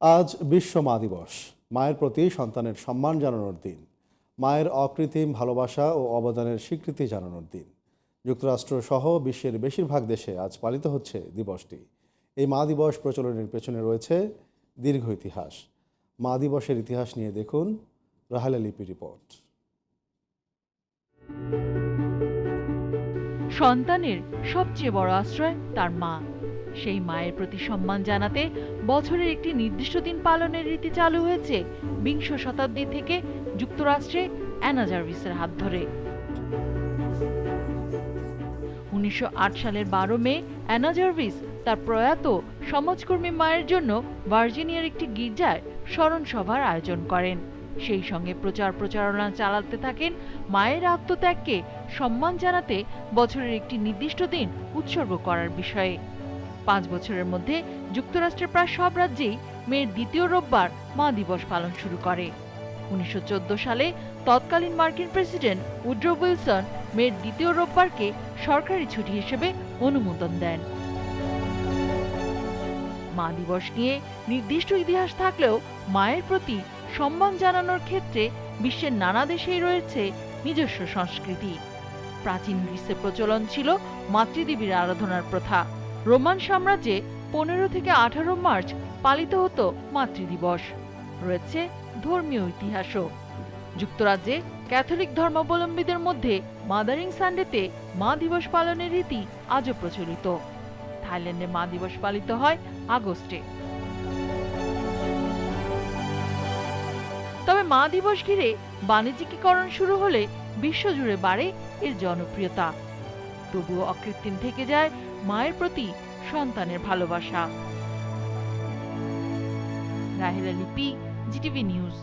আজ বিশ্ব মা দিবস। মায়ের প্রতি সন্তানের সম্মান জানানোর দিন। মায়ের অকৃত্রিম ভালোবাসা ও অবদানের স্বীকৃতি জানানোর দিন। যুক্তরাষ্ট্র সহ বিশ্বের বেশিরভাগ দেশে আজ পালিত হচ্ছে দিবসটি। এই মা দিবস প্রচলনের পেছনে রয়েছে দীর্ঘ ইতিহাস। মা দিবসের ইতিহাস নিয়ে দেখুন রাহালা লিপি রিপোর্ট। সন্তানের সবচেয়ে বড় আশ্রয় তার মা। সেই মায়ের প্রতি সম্মান জানাতে বছরের একটি নির্দিষ্ট দিন পালনের রীতি চালু হয়েছে বিংশ শতাব্দী থেকে যুক্তরাষ্ট্রে অ্যানা জার্ভিসের হাত ধরে। উনিশশো আট সালের বারো মে অ্যানা জার্ভিস তার প্রয়াত সমাজকর্মী মায়ের জন্য ভার্জিনিয়ার একটি গির্জায় স্মরণ সভার আয়োজন করেন। সেই সঙ্গে প্রচার প্রচারণা চালাতে থাকেন মায়ের আত্মত্যাগকে সম্মান জানাতে বছরের একটি নির্দিষ্ট দিন উৎসর্গ করার বিষয়ে। পাঁচ বছরের মধ্যে যুক্তরাষ্ট্রের প্রায় সব রাজ্যেই মেয়ের দ্বিতীয় রোববার মা দিবস পালন শুরু করে। উনিশশো চোদ্দ সালে তৎকালীন মার্কিন প্রেসিডেন্ট উড্রো উইলসন মেয়ের দ্বিতীয় রোববারকে সরকারি ছুটি হিসেবে অনুমোদন দেন। মা দিবস নিয়ে নির্দিষ্ট ইতিহাস থাকলেও মায়ের প্রতি সম্মান জানানোর ক্ষেত্রে বিশ্বের নানা দেশেই রয়েছে নিজস্ব সংস্কৃতি। প্রাচীন গ্রীসে প্রচলন ছিল মাতৃদেবীর আরাধনার প্রথা। রোমান সাম্রাজ্যে পনেরো থেকে আঠারো মার্চ পালিত হতো মাতৃদিবস। রয়েছে ধর্মীয় ইতিহাসও। যুক্তরাজ্যে ক্যাথলিক ধর্মাবলম্বীদের মধ্যে মাদারিং সানডেতে মা দিবস পালনের রীতি আজও প্রচলিত। থাইল্যান্ডে মা দিবস পালিত হয় আগস্টে। তবে মা দিবস ঘিরে বাণিজ্যিকীকরণ শুরু হলে বিশ্বজুড়ে বাড়ে এর জনপ্রিয়তা। তবুও অকৃত্রিম থেকে যায় মায়ের প্রতি সন্তানের ভালোবাসা। Rahela Lipi GTV news.